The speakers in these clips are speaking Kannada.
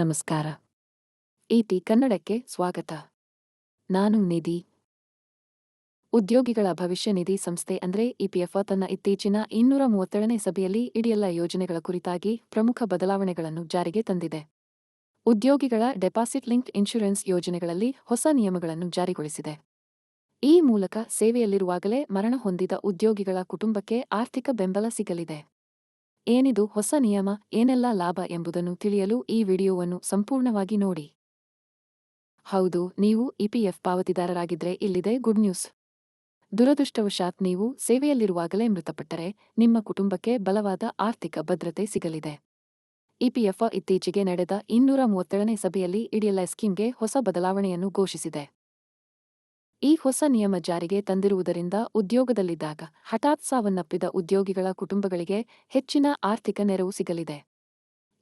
ನಮಸ್ಕಾರ. ಇಟಿ ಕನ್ನಡಕ್ಕೆ ಸ್ವಾಗತ. ನಾನು ನಿಧಿ. ಉದ್ಯೋಗಿಗಳ ಭವಿಷ್ಯ ನಿಧಿ ಸಂಸ್ಥೆ ಅಂದ್ರೆ ಇಪಿಎಫ್ ತನ್ನ ಇತ್ತೀಚಿನ ಇನ್ನೂರ ಮೂವತ್ತೇಳನೇ ಸಭೆಯಲ್ಲಿ ಇಡಿಯಲ್ಲ ಯೋಜನೆಗಳ ಕುರಿತಾಗಿ ಪ್ರಮುಖ ಬದಲಾವಣೆಗಳನ್ನು ಜಾರಿಗೆ ತಂದಿದೆ. ಉದ್ಯೋಗಿಗಳ ಡೆಪಾಸಿಟ್ ಲಿಂಕ್ಡ್ ಇನ್ಶೂರೆನ್ಸ್ ಯೋಜನೆಗಳಲ್ಲಿ ಹೊಸ ನಿಯಮಗಳನ್ನು ಜಾರಿಗೊಳಿಸಿದೆ. ಈ ಮೂಲಕ ಸೇವೆಯಲ್ಲಿರುವಾಗಲೇ ಮರಣ ಹೊಂದಿದ ಉದ್ಯೋಗಿಗಳ ಕುಟುಂಬಕ್ಕೆ ಆರ್ಥಿಕ ಬೆಂಬಲ ಸಿಗಲಿದೆ. ಏನಿದು ಹೊಸ ನಿಯಮ, ಏನೆಲ್ಲ ಲಾಭ ಎಂಬುದನ್ನು ತಿಳಿಯಲು ಈ ವಿಡಿಯೋವನ್ನು ಸಂಪೂರ್ಣವಾಗಿ ನೋಡಿ. ಹೌದು, ನೀವು ಇಪಿಎಫ್ ಪಾವತಿದಾರರಾಗಿದ್ರೆ ಇಲ್ಲಿದೆ ಗುಡ್ ನ್ಯೂಸ್. ದುರದೃಷ್ಟವಶಾತ್ ನೀವು ಸೇವೆಯಲ್ಲಿರುವಾಗಲೇ ಮೃತಪಟ್ಟರೆ ನಿಮ್ಮ ಕುಟುಂಬಕ್ಕೆ ಬಲವಾದ ಆರ್ಥಿಕ ಭದ್ರತೆ ಸಿಗಲಿದೆ. ಇಪಿಎಫ್ ಇತ್ತೀಚೆಗೆ ನಡೆದ ಇನ್ನೂರ ಮೂವತ್ತೇಳನೇ ಸಭೆಯಲ್ಲಿ ಇಡಿಎಲ್ಐ ಸ್ಕೀಮ್ಗೆ ಹೊಸ ಬದಲಾವಣೆಯನ್ನು ಘೋಷಿಸಿದೆ. ಈ ಹೊಸ ನಿಯಮ ಜಾರಿಗೆ ತಂದಿರುವುದರಿಂದ ಉದ್ಯೋಗದಲ್ಲಿದ್ದಾಗ ಹಠಾತ್ ಸಾವನ್ನಪ್ಪಿದ ಉದ್ಯೋಗಿಗಳ ಕುಟುಂಬಗಳಿಗೆ ಹೆಚ್ಚಿನ ಆರ್ಥಿಕ ನೆರವು ಸಿಗಲಿದೆ.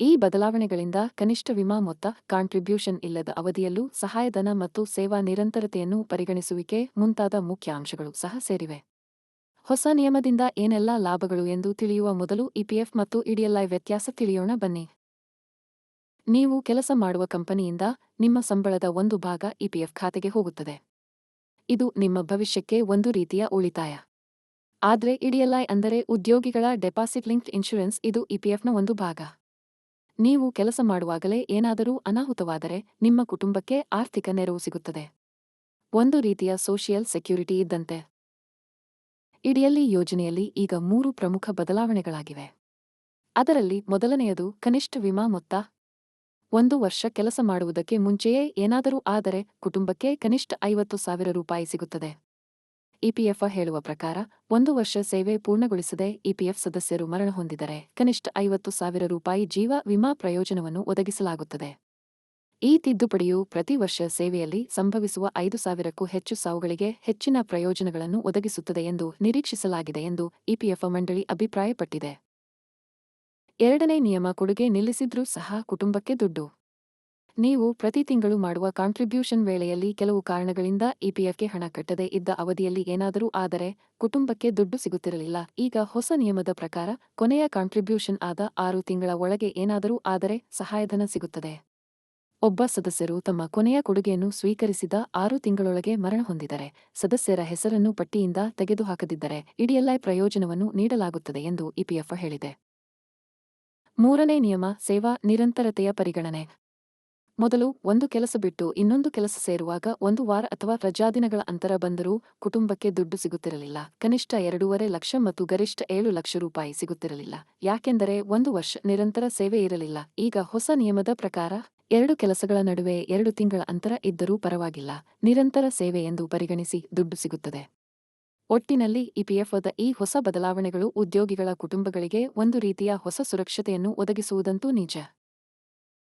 ಈ ಬದಲಾವಣೆಗಳಿಂದ ಕನಿಷ್ಠ ವಿಮಾ ಮೊತ್ತ ಕಾಂಟ್ರಿಬ್ಯೂಷನ್ ಇಲ್ಲದ ಅವಧಿಯಲ್ಲೂ ಸಹಾಯಧನ ಮತ್ತು ಸೇವಾ ನಿರಂತರತೆಯನ್ನು ಪರಿಗಣಿಸುವಿಕೆ ಮುಂತಾದ ಮುಖ್ಯ ಅಂಶಗಳು ಸಹ ಸೇರಿವೆ. ಹೊಸ ನಿಯಮದಿಂದ ಏನೆಲ್ಲ ಲಾಭಗಳು ಎಂದು ತಿಳಿಯುವ ಮೊದಲು ಇಪಿಎಫ್ ಮತ್ತು ಇಡಿಎಲ್ಐ ವ್ಯತ್ಯಾಸ ತಿಳಿಯೋಣ ಬನ್ನಿ. ನೀವು ಕೆಲಸ ಮಾಡುವ ಕಂಪನಿಯಿಂದ ನಿಮ್ಮ ಸಂಬಳದ ಒಂದು ಭಾಗ ಇಪಿಎಫ್ ಖಾತೆಗೆ ಹೋಗುತ್ತದೆ. ಇದು ನಿಮ್ಮ ಭವಿಷ್ಯಕ್ಕೆ ಒಂದು ರೀತಿಯ ಉಳಿತಾಯ. ಆದ್ರೆ ಇಡಿಎಲ್ಐ ಅಂದರೆ ಉದ್ಯೋಗಿಗಳ ಡೆಪಾಸಿಟ್ ಲಿಂಕ್ಡ್ ಇನ್ಶೂರೆನ್ಸ್ ಇದು ಇಪಿಎಫ್ನ ಒಂದು ಭಾಗ. ನೀವು ಕೆಲಸ ಮಾಡುವಾಗಲೇ ಏನಾದರೂ ಅನಾಹುತವಾದರೆ ನಿಮ್ಮ ಕುಟುಂಬಕ್ಕೆ ಆರ್ಥಿಕ ನೆರವು ಸಿಗುತ್ತದೆ. ಒಂದು ರೀತಿಯ ಸೋಷಿಯಲ್ ಸೆಕ್ಯೂರಿಟಿ ಇದ್ದಂತೆ. ಇಡಿಯಲ್ಲಿ ಯೋಜನೆಯಲ್ಲಿ ಈಗ ಮೂರು ಪ್ರಮುಖ ಬದಲಾವಣೆಗಳಾಗಿವೆ. ಅದರಲ್ಲಿ ಮೊದಲನೆಯದು ಕನಿಷ್ಠ ವಿಮಾ ಮೊತ್ತ ಒಂದು ವರ್ಷ ಕೆಲಸ ಮಾಡುವುದಕ್ಕೆ ಮುಂಚೆಯೇ ಏನಾದರೂ ಆದರೆ ಕುಟುಂಬಕ್ಕೆ ಕನಿಷ್ಠ ಐವತ್ತು ಸಾವಿರ ರೂಪಾಯಿ ಸಿಗುತ್ತದೆ. ಇಪಿಎಫ್ ಹೇಳುವ ಪ್ರಕಾರ, ಒಂದು ವರ್ಷ ಸೇವೆ ಪೂರ್ಣಗೊಳಿಸದೆ ಇಪಿಎಫ್ ಸದಸ್ಯರು ಮರಣ ಹೊಂದಿದರೆ ಕನಿಷ್ಠ ಐವತ್ತು ಸಾವಿರ ರೂಪಾಯಿ ಜೀವ ವಿಮಾ ಪ್ರಯೋಜನವನ್ನು ಒದಗಿಸಲಾಗುತ್ತದೆ. ಈ ತಿದ್ದುಪಡಿಯು ಪ್ರತಿ ವರ್ಷ ಸೇವೆಯಲ್ಲಿ ಸಂಭವಿಸುವ ಐದು ಸಾವಿರಕ್ಕೂ ಹೆಚ್ಚು ಸಾವುಗಳಿಗೆ ಹೆಚ್ಚಿನ ಪ್ರಯೋಜನಗಳನ್ನು ಒದಗಿಸುತ್ತದೆ ಎಂದು ನಿರೀಕ್ಷಿಸಲಾಗಿದೆ ಎಂದು ಇಪಿಎಫ್ ಮಂಡಳಿ ಅಭಿಪ್ರಾಯಪಟ್ಟಿದೆ. ಎರಡನೇ ನಿಯಮ ಕೊಡುಗೆ ನಿಲ್ಲಿಸಿದ್ರೂ ಸಹ ಕುಟುಂಬಕ್ಕೆ ದುಡ್ಡು. ನೀವು ಪ್ರತಿ ತಿಂಗಳು ಮಾಡುವ ಕಾಂಟ್ರಿಬ್ಯೂಷನ್ ವೇಳೆಯಲ್ಲಿ ಕೆಲವು ಕಾರಣಗಳಿಂದ ಇಪಿಎಫ್ಗೆ ಹಣ ಕಟ್ಟದೆ ಇದ್ದ ಅವಧಿಯಲ್ಲಿ ಏನಾದರೂ ಆದರೆ ಕುಟುಂಬಕ್ಕೆ ದುಡ್ಡು ಸಿಗುತ್ತಿರಲಿಲ್ಲ. ಈಗ ಹೊಸ ನಿಯಮದ ಪ್ರಕಾರ ಕೊನೆಯ ಕಾಂಟ್ರಿಬ್ಯೂಷನ್ ಆದ ಆರು ತಿಂಗಳ ಒಳಗೆ ಏನಾದರೂ ಆದರೆ ಸಹಾಯಧನ ಸಿಗುತ್ತದೆ. ಒಬ್ಬ ಸದಸ್ಯರು ತಮ್ಮ ಕೊನೆಯ ಕೊಡುಗೆಯನ್ನು ಸ್ವೀಕರಿಸಿದ ಆರು ತಿಂಗಳೊಳಗೆ ಮರಣ ಹೊಂದಿದರೆ ಸದಸ್ಯರ ಹೆಸರನ್ನು ಪಟ್ಟಿಯಿಂದ ತೆಗೆದುಹಾಕದಿದ್ದರೆ ಇಡಿಎಲ್ಐ ಪ್ರಯೋಜನವನ್ನು ನೀಡಲಾಗುತ್ತದೆ ಎಂದು ಇಪಿಎಫ್ ಹೇಳಿದೆ. ಮೂರನೇ ನಿಯಮ, ಸೇವಾ ನಿರಂತರತೆಯ ಪರಿಗಣನೆ. ಮೊದಲು ಒಂದು ಕೆಲಸ ಬಿಟ್ಟು ಇನ್ನೊಂದು ಕೆಲಸ ಸೇರುವಾಗ ಒಂದು ವಾರ ಅಥವಾ ರಜಾದಿನಗಳ ಅಂತರ ಬಂದರೂ ಕುಟುಂಬಕ್ಕೆ ದುಡ್ಡು ಸಿಗುತ್ತಿರಲಿಲ್ಲ. ಕನಿಷ್ಠ ಎರಡೂವರೆ ಲಕ್ಷ ಮತ್ತು ಗರಿಷ್ಠ ಏಳು ಲಕ್ಷ ರೂಪಾಯಿ ಸಿಗುತ್ತಿರಲಿಲ್ಲ. ಯಾಕೆಂದರೆ ಒಂದು ವರ್ಷ ನಿರಂತರ ಸೇವೆ ಇರಲಿಲ್ಲ. ಈಗ ಹೊಸ ನಿಯಮದ ಪ್ರಕಾರ ಎರಡು ಕೆಲಸಗಳ ನಡುವೆ ಎರಡು ತಿಂಗಳ ಅಂತರ ಇದ್ದರೂ ಪರವಾಗಿಲ್ಲ. ನಿರಂತರ ಸೇವೆ ಎಂದು ಪರಿಗಣಿಸಿ ದುಡ್ಡು ಸಿಗುತ್ತದೆ. ಒಟ್ಟಿನಲ್ಲಿ ಇಪಿಎಫ್ಒದ ಈ ಹೊಸ ಬದಲಾವಣೆಗಳು ಉದ್ಯೋಗಿಗಳ ಕುಟುಂಬಗಳಿಗೆ ಒಂದು ರೀತಿಯ ಹೊಸ ಸುರಕ್ಷತೆಯನ್ನು ಒದಗಿಸುವುದಂತೂ ನಿಜ.